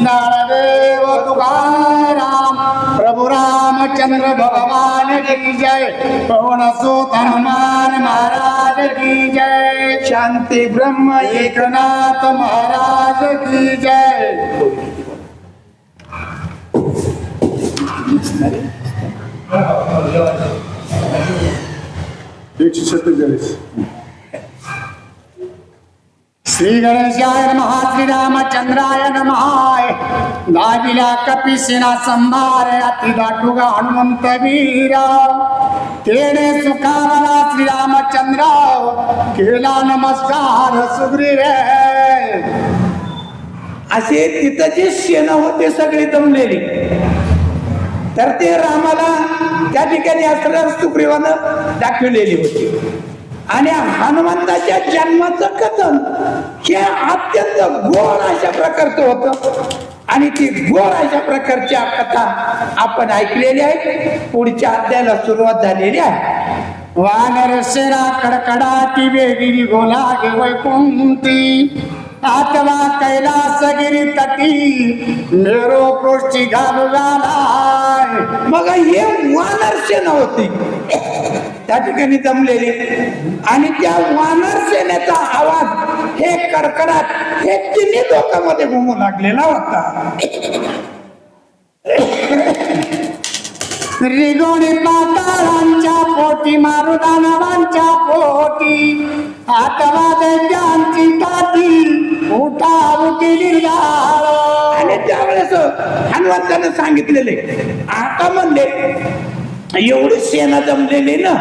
ज्ञानदेव तुकाराम प्रभु रामचंद्र भगवान की जय। पवन सुत हनुमान महाराज की जय। शांति ब्रह्म एकनाथ महाराज की जय। एकशे सत्तेचाळीस श्री गणेशाय नमः श्री रामचंद्राय नमः दाविला कपिसेना संभार अति दाटुगा हनुमंत वीरा. तेने सुखावला श्री रामचंद्र केला नमस्कार सुग्रीव. असे तिथं जे शेण होते सगळे जमलेले तर ते रामाला त्या ठिकाणी असलेल्या सुग्रीवानं दाखवलेली होती. आणि हनुमंताच्या जन्माचं कथन हे अत्यंत गोड अशा प्रकारचं होतं. आणि ती गोड अशा प्रकारच्या कथा आपण ऐकलेल्या आहेत. पुढच्या अध्यायाला सुरुवात झालेली आहे. वानर शेरा कडकडाटी वेगिरी गोला गे वैकुंठी. आत्मा कैलासगिरी तटी. मेरो पृष्ठी घालू झालाय मग हे वानर सेना होती. त्या ठिकाणी जमलेली. आणि त्या वानर सेनेचा आवाज हे कडकडाट हे तिन्ही लोकांमध्ये घुमू लागलेला होता. रिगोणी पाताळांच्या पोटी मारू दानवांच्या पोटी आतवाद्यांची दैत्यांची उठा उठीली आणि त्यावेळेस हनुमंतानं सांगितलेले आता म्हणले एवढी सेना जमलेली ना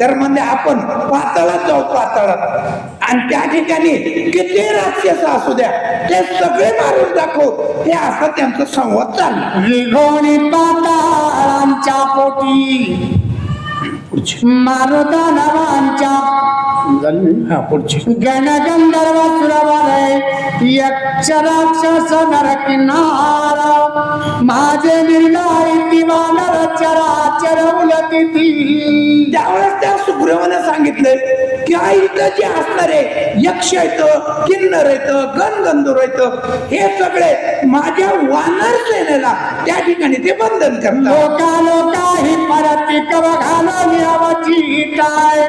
तर म्हणजे आपण पातळात जाऊ पातळात. आणि त्या ठिकाणी किती राक्षस असू द्या ते सगळे मारून दाखव. हे असं त्यांचा संवाद चालला. रिगोणी पाताळांच्या पोटी. दानवांच्या हा पुढची. गणगंधर्व सुरवरे यक्ष राक्षस नर किनार माझे निर्णय दिवानर चराचर उलटी ती त्यावेळेस त्या सुग्रीवानं सांगितलं की आई इथं जे असणारे यक्ष येत किन्नर येत गणगंधूर येत हे सगळे माझ्या वानर सेनेला त्या ठिकाणी ते बंधन करतात. लोका लोका ही परती कव घालून यावची काय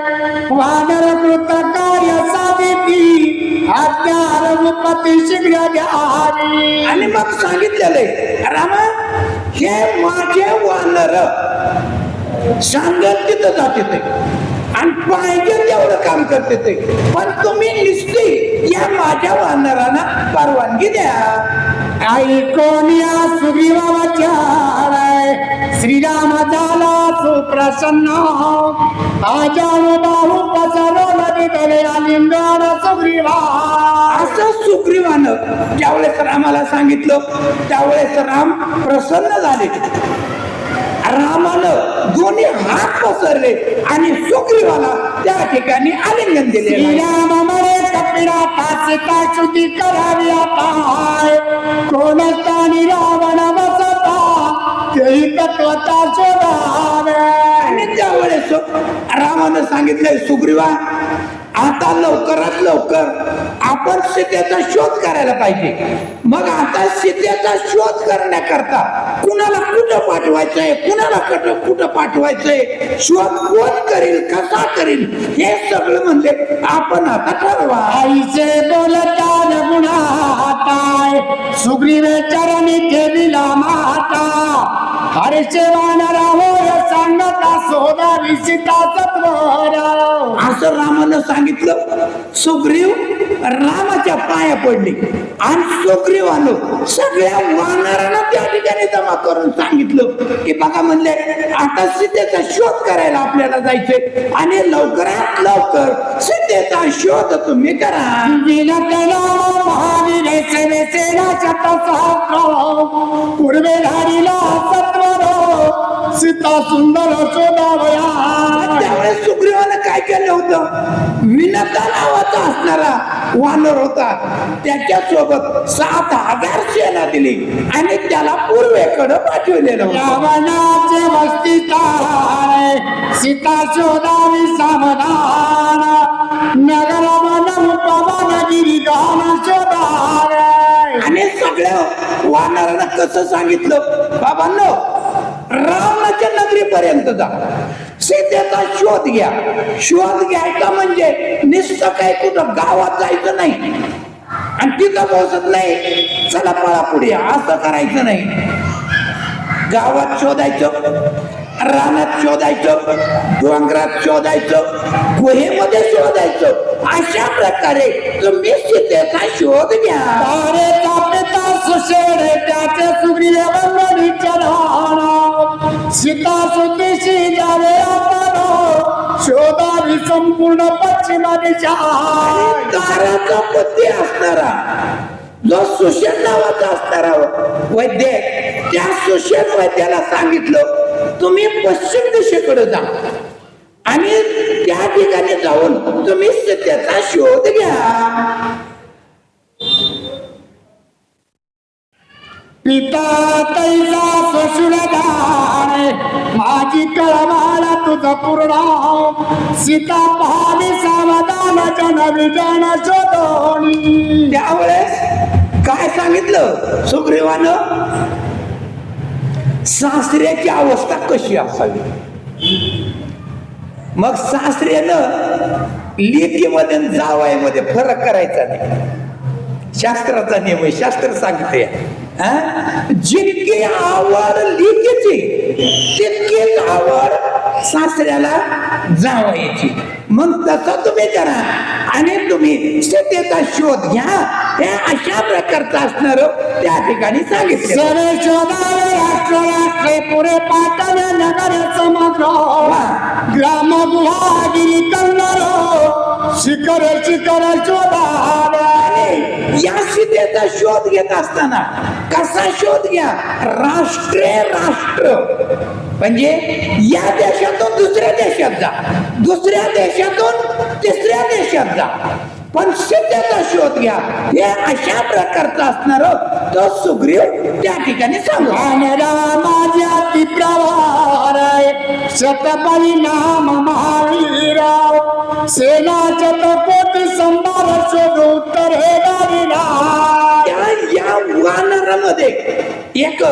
वानर कृत कार्य साधिती हत्यार उपती शीघ्र घ्यावी आणि मग सांगितलेले रामा हे माझे वानर सांगत तिथं जाते आणि पाहिजे तेवढं काम करते ते. पण तुम्ही निश्चित या माझ्या वानरांना परवानगी द्या. ऐकून या सुग्रीवाच्या श्रीराम सुप्रसन्न आचार बाहू पसरो नदी गले आलिंगन सुग्रीवा. असं सुग्रीवानं ज्यावेळेस रामाला सांगितलं त्यावेळेस राम प्रसन्न झाले. रामानं दोन्ही हात पसरले आणि सुग्रीवाला त्या ठिकाणी आलिंगन दिले. श्रीराम मरे कपिरा सीता शुद्धी करावी आता कोण स्थानी रावण बसता? तेही तत्वता शोधावे आणि त्यावेळेस रामानं सांगितलंय सुग्रीवा आता लवकरात लवकर. आपण सीतेचा शोध करायला पाहिजे. मग आता सीतेचा शोध करण्याकरता कुणाला कुठं पाठवायचंय? कुणाला कुठं कुठं पाठवायचंय? शोध कोण करील? कसा करील? हे सगळं म्हणजे आपण आता ठरवा. आईचे बोलता गुणाताय. सुग्रीवे चरणी ठेविला माता. हरचे वानरा होय सांगता सोदा विसिता असं रामानं सांगितलं. सुग्रीव रामाच्या पाया पडले. आणि सुग्रीव आलो सगळ्या वानरांना त्या ठिकाणी जमा करून सांगितलं. की बघा म्हणले आता सीतेचा शोध करायला आपल्याला जायचंय. आणि लवकरात लवकर सीतेचा शोध तुम्ही करा. पूर्वे धारीला सत्वर सीता सुंदर त्यावेळेस सुग्रीवानं काय केलं होतं? विनता नावाचा असणारा वानर होता. त्याच्या सोबत सात हजार सेना दिली आणि त्याला पूर्वेकडे पाठवलेलं रावणाचे सीता शोधावी सावधान नगर मन पवन शोधावे आणि सगळ्या वानरांना कसं सांगितलं? बाबांनो रावणाच्या नगरीपर्यंत जा. सीतेचा शोध घ्या. शोध घ्यायचा म्हणजे नुसतं काय कुठं गावात जायचं नाही. आणि तिथं पोहोचत नाही. चला पळा पुढे असं करायचं नाही. गावात शोधायचं रानात शोधायचं डोंगरात शोधायचं गुहेमध्ये शोधायचं. अशा प्रकारे तुम्ही सीतेचा शोध घ्या. तारेचा तास सुशेर त्याचे सुग्रीव वंदनीचे सीता सुतीशी जावे आपण. शोधावी संपूर्ण पश्चिमा दिशा ताराचा पती असणारा जो सुशेन नावाचा असणारा वैद्य त्या सुशेन वैद्याला सांगितलं तुम्ही पश्चिम दिशेकडे जा. आणि त्या ठिकाणी जाऊन तुम्ही सत्याचा शोध घ्या. पिता तैसा ससुरदार माझी कळमाला तुझ पूर्ण सीता पहावी सावधान जन विजन शोधोणी त्यावेळेस काय सांगितलं सुग्रीवानं? सासऱ्याची अवस्था कशी असावी? मग सासऱ्यानं लेकीमध्ये जावायमध्ये फरक करायचा नाही. शास्त्राचा नियम आहे शास्त्र सांगते. जितकी आवड लिखीची तितकीच आवड सासऱ्याला जावायची. मग तसं तुम्ही करा. आणि तुम्ही सीतेचा शोध घ्या. हे अशा प्रकारचं असणार त्या ठिकाणी सांगितलं. राष्ट्र राष्ट्रे पुरे नगर समग्र. ग्राम गुहागिरी कन्नर शिखर शिखर शोधावे या सीतेचा शोध घेत असताना कसा शोध घ्या? राष्ट्रे राष्ट्र. म्हणजे या देशातून दुसऱ्या देशात जा. दुसऱ्या देशातून तिसऱ्या देशात जा. पण सीतेचा शोध घ्या. हे अशा प्रकारचं असणार तो सुग्रीव त्या ठिकाणी सांगू माझ्या प्रवार शतबळी नाम महावीरा सेनाच्या शतकोटी संभार शोध उत्तर हे गाविला या वानरामध्ये एक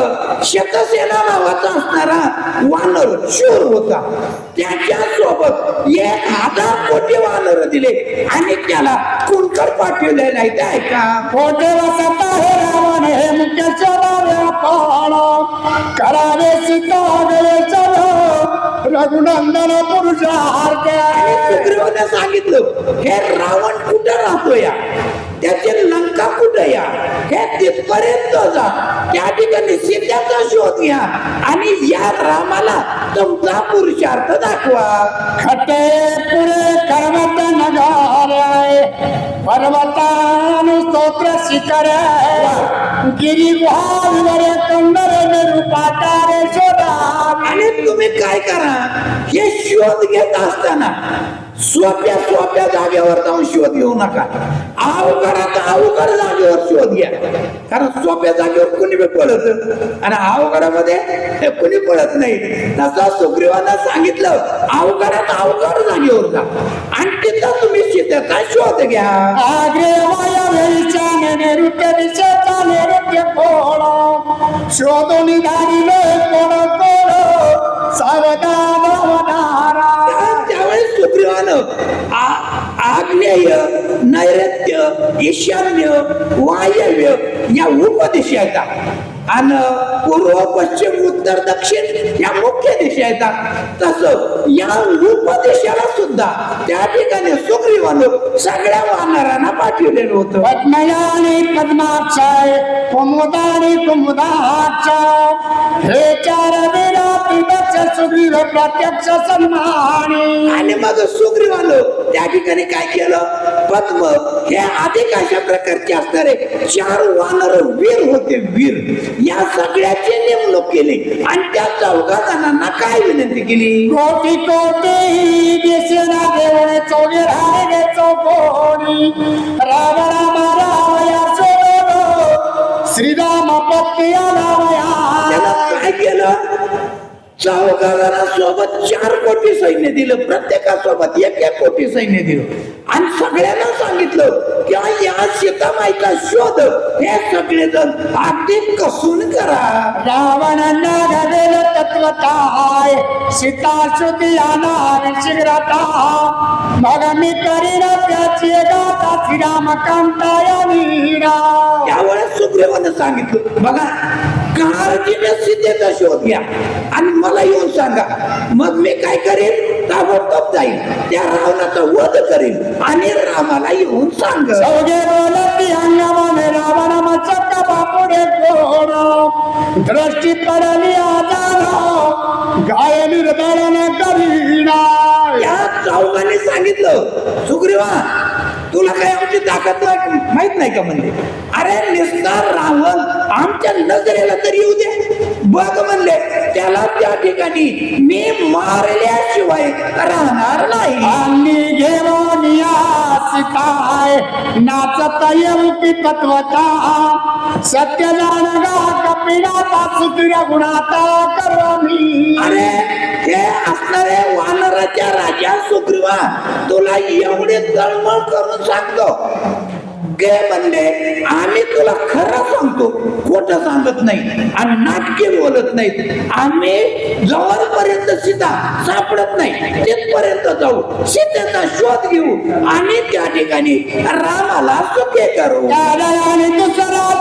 शतसेना नावाचा असणारा वानर शूर होता. त्याच्या सोबत एक हजार कोटी वानर दिले आणि त्याला कुणकर पाठवले नाही ते ऐका कोठे वसत हे रावण हे मुख्य करावे चलो रघुनंदन पुरुषार्थ सुग्रीवाने सांगितलं हे रावण कुठं राहतो या त्याची लंका कुठं या? हे तिथपर्यंत जा. त्या ठिकाणी सीतेचा शोध घ्या. आणि या रामाला तुमचा पुरुषार्थ दाखवा. खटे पुरे कर्मत नगारे पर्वतान स्तोत्र शिखर. गिरी कंदर निरुपाटारे शोधा. आणि तुम्ही काय करा? हे शोध घेत असताना सोप्या सोप्या जागेवर जाऊन शोध घेऊ नका. अवघडात अवघड जागेवर शोध घ्या. कारण सोप्या जागेवर कुणी बी पळत आणि अवघडामध्ये हे कुणी पळत नाही. तसा सुग्रीवानं सांगितलं अवघडात अवघड जागेवर जा. आणि तिथं तुम्ही सीतेचा शोध घ्या. आग्रे वायवेच्या नैऋत्य दिशेचा नैऋत्य कोण शोधून धारिले कोण कोण. सावधान त्यावेळेस आग्नेय नैऋत्य ईशान्य वायव्य या उपदिशा येतात आणि पूर्व पश्चिम उत्तर दक्षिण या मुख्य दिशा येतात तस या उपदेशाला सुद्धा त्या ठिकाणी सुग्रीवानं सगळ्या वानरांना पाठवलेलं होतं. पद्मयाने पद्माक्षय कुमुदाने कुमुदाक्षय हे चार वेळा सुग्रीव प्रत्यक्ष सन्माने. आणि मग सुग्रीवानं त्या ठिकाणी काय केलं? पद्म हे अधिक अशा प्रकारचे असणारे चार वानर वीर होते वीर. या सगळ्याची नेमणूक केली. आणि त्या चौघा जणांना काय विनंती केली? कोटी कोटी दिसेना देवळे चौघे राहिले चौकोणी. राम राम श्रीराम पत्नी त्याला आलावया काय केलं? सोबत चार कोटी सैन्य दिलं प्रत्येकासोबत एक एक कोटी सैन्य दिलं. आणि सगळ्यांना सांगितलं की या सीतामाईचा शोध हे सगळेजण अगदी कसून करा. रावणांना घडेल तत्वताय सीता श्रुती अनार शीघ्रता मग मी करीन त्याची गाथा श्रीरामकांताय मीरा त्यावेळेस सुग्रीवानं सांगितलं बघा काळजीने सीतेचा शोध घ्या. आणि मला येऊन सांगा मग मी काय करेन? ताबडतोब जाईल त्या रावणाचा वध करेन. आणि रामाला येऊन सांग दृष्टी पडली आजारा गाय निर्दळन करीना. या चौघाने सांगितलं सुग्रीवा तुला काय आमची ताकद माहीत नाही का म्हणले? अरे निस्तार रावण आमच्या नजरेला तरी येऊ दे. बघ म्हणले त्याला त्या ठिकाणी मी मारल्याशिवाय राहणार नाही. आणि घेऊन या सीताय नाचत येऊकी तत्वता? सत्य जाणगा कपिनाता सुतिर गुणाता करो मी. अरे हे असणारे वानराच्या राजा सुग्रीवा तुला एवढे तळमळ करून सांगतो. गे म्हणले आम्ही तुला खरं सांगतो. खोट नाही आणि नाटके बोलत नाहीत. आम्ही जवळपर्यंत सीता सापडत नाही. तिथपर्यंत जाऊ. सीतेचा शोध घेऊ आणि त्या ठिकाणी रामाला सुखे करू. आणि दुसरा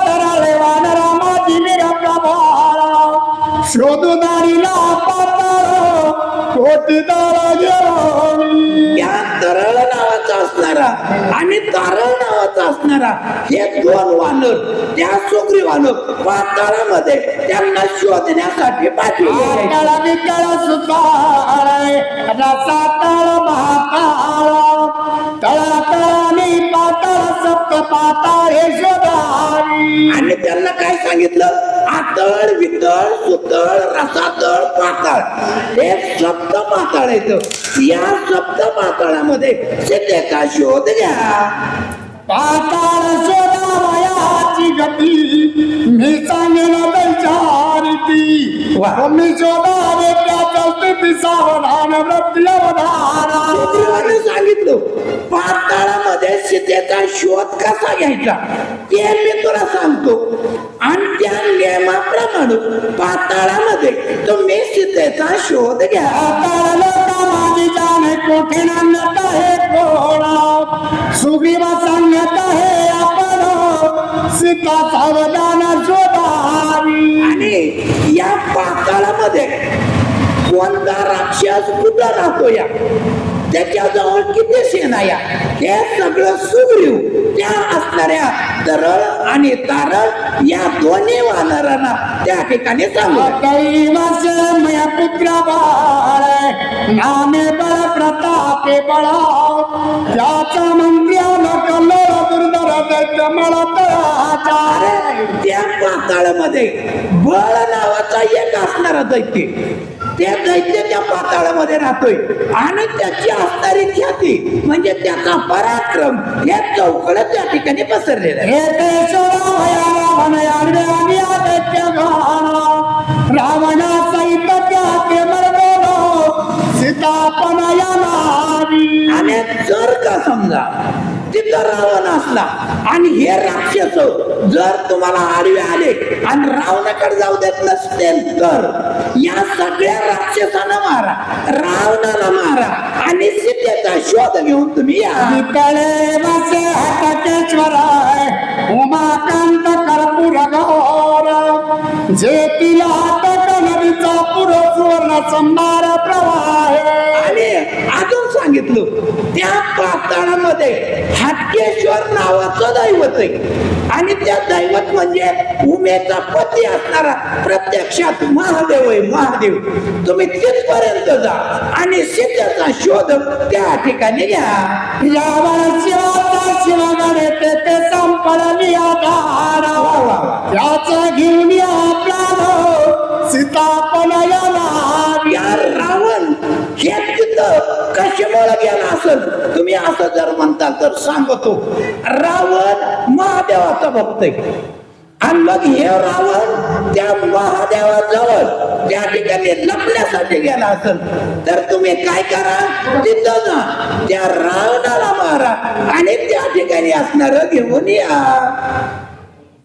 तरळ नावाचा असणारा आणि तारळ नावाचा असणारा हे दोन वानर त्या सुग्री वानर पाताळामध्ये त्यांना शोधण्यासाठी पाठवले आतळ विकळ सुताळ रसातळ महाकाळ. तळातळानी पातळ सप्त पाताळे शोधारी आणि त्यांना काय सांगितलं? आतळ वितळ सुतळ रसातळ पाताळ. हे सप्त पाताळ येत या सप्त पाताळामध्ये सीतेचा शोध घ्या. पाताळ शोधावयाची गती मी सांगेन दैचारिती वा. मी शोधावे त्याच्या स्थिती सावधान मृत्यूवधारा सुग्रीवाने सांगितलं? पाताळामध्ये सीतेचा शोध कसा घ्यायचा? ते मी तुला सांगतो. आणि त्या नियमाप्रमाणे पाताळामध्ये तुम्ही सीतेचा शोध घ्या. पाताळ लोका माझी जाणे कोठे नांदत आहे? पाताळामध्ये कोणता राक्षस कुठं राहतो या? त्याच्याजवळ किती सेना या? हे सगळं सुग्रीव त्या असणाऱ्या तरळ आणि तारळ या दोन्ही वानरांना त्या ठिकाणी सांगू. पुत्र बाळ नामे बळ प्रतापे बळ त्याचा मंत्र्याला त्या पाताळामध्ये बळ नावाचा एक असणारा दैत्य. त्या दैत्य त्या पाताळामध्ये राहतोय. आणि त्याची असणारी ख्याती म्हणजे त्याचा पराक्रम या चौकड त्या ठिकाणी पसरलेला आहे. हे जर समजा तिथं रावण असला आणि हे राक्षस जर तुम्हाला आडवे आले आणि रावणाकडे जाऊ देत नसतील तर या सगळ्या राक्षसांना मारा रावणाला मारा आणि सीतेचा शोध घेऊन तुम्ही या. वितळे वसे हटकेश्वराय उमाकांत कर्पूर गौर जे तिला हटक नदीचा पुर संभार सांगितलं त्या पाताळामध्ये हाटकेश्वर नावाचं दैवत आहे. आणि त्या दैवत म्हणजे उमेचा पती असणारा प्रत्यक्षात महादेव आहे महादेव. तुम्ही तिथपर्यंत जा आणि सीतेचा शोध त्या ठिकाणी घ्या. संपडली आधारा. याचा घेऊन या तिथं मला गेला असल. तुम्ही असं जर म्हणताल तर सांगतो. रावण महादेवाचा भक्त आहे. आणि मग हे रावण त्या महादेवाजवळ त्या ठिकाणी लपण्यासाठी गेला असेल. तर तुम्ही काय करा? तिथं जा. त्या रावणाला मारा. आणि त्या ठिकाणी असणार घेऊन या.